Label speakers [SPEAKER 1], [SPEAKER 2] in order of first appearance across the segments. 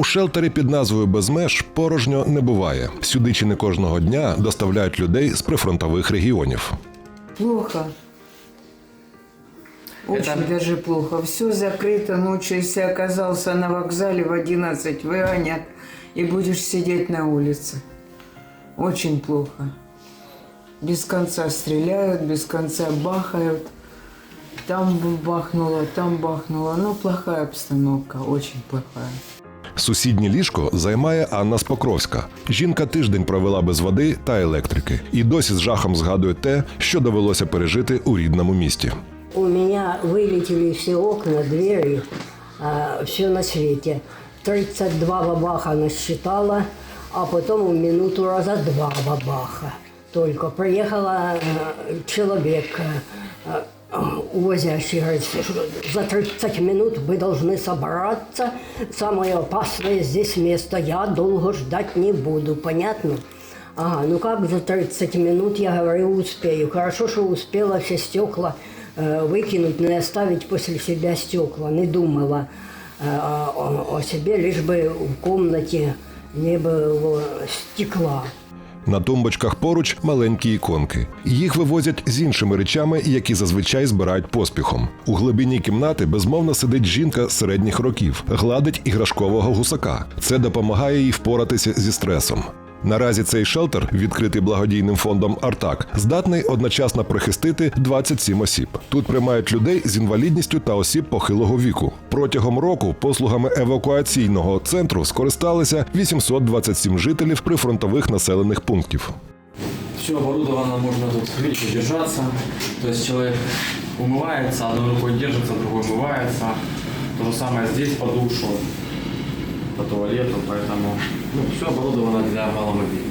[SPEAKER 1] У шелтері під назвою Безмеж порожньо не буває. Сюди чи не кожного дня доставляють людей з прифронтових регіонів.
[SPEAKER 2] Плохо. Очень даже плохо. Все закрыто. Ночью, если оказался на вокзале в 11, выгонят и будешь сидеть на улице. Очень плохо. Без конца стреляют, без конца бахают. Там бахнуло, там бахнуло. Ну, плохая обстановка, очень плохая.
[SPEAKER 1] Сусіднє ліжко займає Анна Спокровська. Жінка тиждень провела без води та електрики і досі з жахом згадує те, що довелося пережити у рідному місті.
[SPEAKER 3] У меня вылетели все окна, двери, все на свете. 32 бабаха насчитала, а потом в минуту раза два бабаха. Только приехала э, человек, э, увозящий, говорит, что за 30 минут вы должны собраться. Самое опасное здесь место. Я долго ждать не буду, понятно? Ага, ну как за 30 минут, я говорю, успею. Хорошо, что успела все стекла э, выкинуть, не оставить после себя стекла. Не думала э, о, о себе, лишь бы в комнате не было стекла.
[SPEAKER 1] На тумбочках поруч маленькі іконки. Їх вивозять з іншими речами, які зазвичай збирають поспіхом. У глибині кімнати безмовно сидить жінка середніх років, гладить іграшкового гусака. Це допомагає їй впоратися зі стресом. Наразі цей шелтер, відкритий благодійним фондом Артак, здатний одночасно прихистити 27 осіб. Тут приймають людей з інвалідністю та осіб похилого віку. Протягом року послугами евакуаційного центру скористалися 827 жителів прифронтових населених пунктів.
[SPEAKER 4] Все оборудовано, можно тут видите, держаться. То есть человек умывается, одной рукой держится, другой умывается. То же самое здесь по душу, по туалету, поэтому ну, все оборудовано для маломобильных.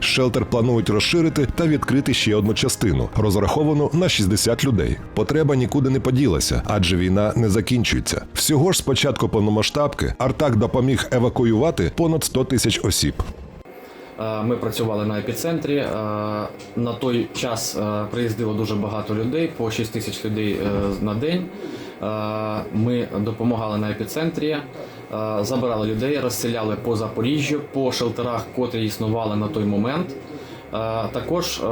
[SPEAKER 1] Шелтер планують розширити та відкрити ще одну частину, розраховану на 60 людей. Потреба нікуди не поділася, адже війна не закінчується. Всього ж з початку повномасштабки Артак допоміг евакуювати понад 100 тисяч осіб.
[SPEAKER 4] Е, Ми працювали на епіцентрі. Е, На той час е, приїздило дуже багато людей, по 6 тисяч людей на день. Е, Ми допомагали на епіцентрі, е, забирали людей, розселяли по Запоріжжю, по шелтерах, котрі існували на той момент. Е, Також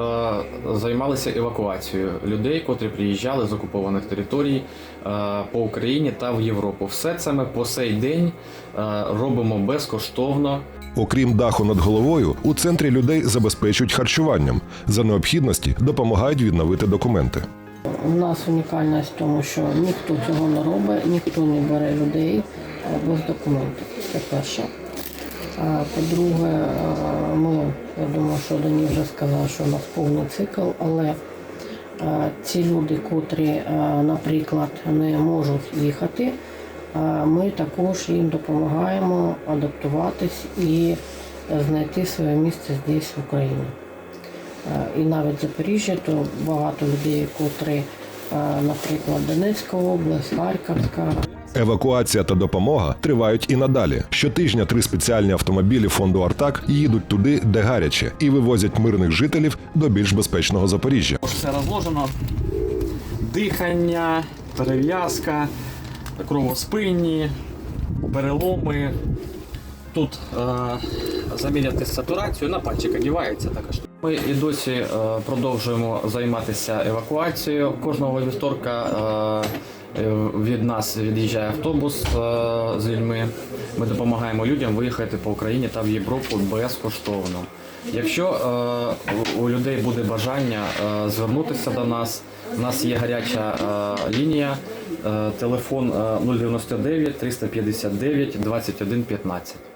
[SPEAKER 4] займалися евакуацією людей, котрі приїжджали з окупованих територій по Україні та в Європу. Все це ми по сей день робимо безкоштовно.
[SPEAKER 1] Окрім даху над головою, у центрі людей забезпечують харчуванням. За необхідності допомагають відновити документи.
[SPEAKER 5] У нас унікальність в тому, що ніхто цього не робить, ніхто не бере людей без документів. Це перше. По-друге, ми, я думаю, що Дані вже сказав, що у нас повний цикл, але ці люди, котрі, наприклад, не можуть їхати, ми також їм допомагаємо адаптуватись і знайти своє місце здесь, в Україні. Е, І навіть Запоріжжя, то багато людей, котрі, е, наприклад, Донецька область, Харківська,
[SPEAKER 1] Евакуація та допомога тривають і надалі. Щотижня три спеціальні автомобілі фонду Артак їдуть туди, де гаряче, і вивозять мирних жителів до більш безпечного Запоріжжя.
[SPEAKER 4] Все розложено. Дихання, перев'язка, кровоспинні, переломи. Тут е, заміряти сатурацію на пальчик одівається така штука. Ми і досі е, продовжуємо займатися евакуацією. Кожного вівторка е, е, від нас від'їжджає автобус з людьми. Ми допомагаємо людям виїхати по Україні та в Європу безкоштовно. Якщо у- людей буде бажання звернутися до нас, у нас є гаряча лінія, телефон е, 099 359 21 15.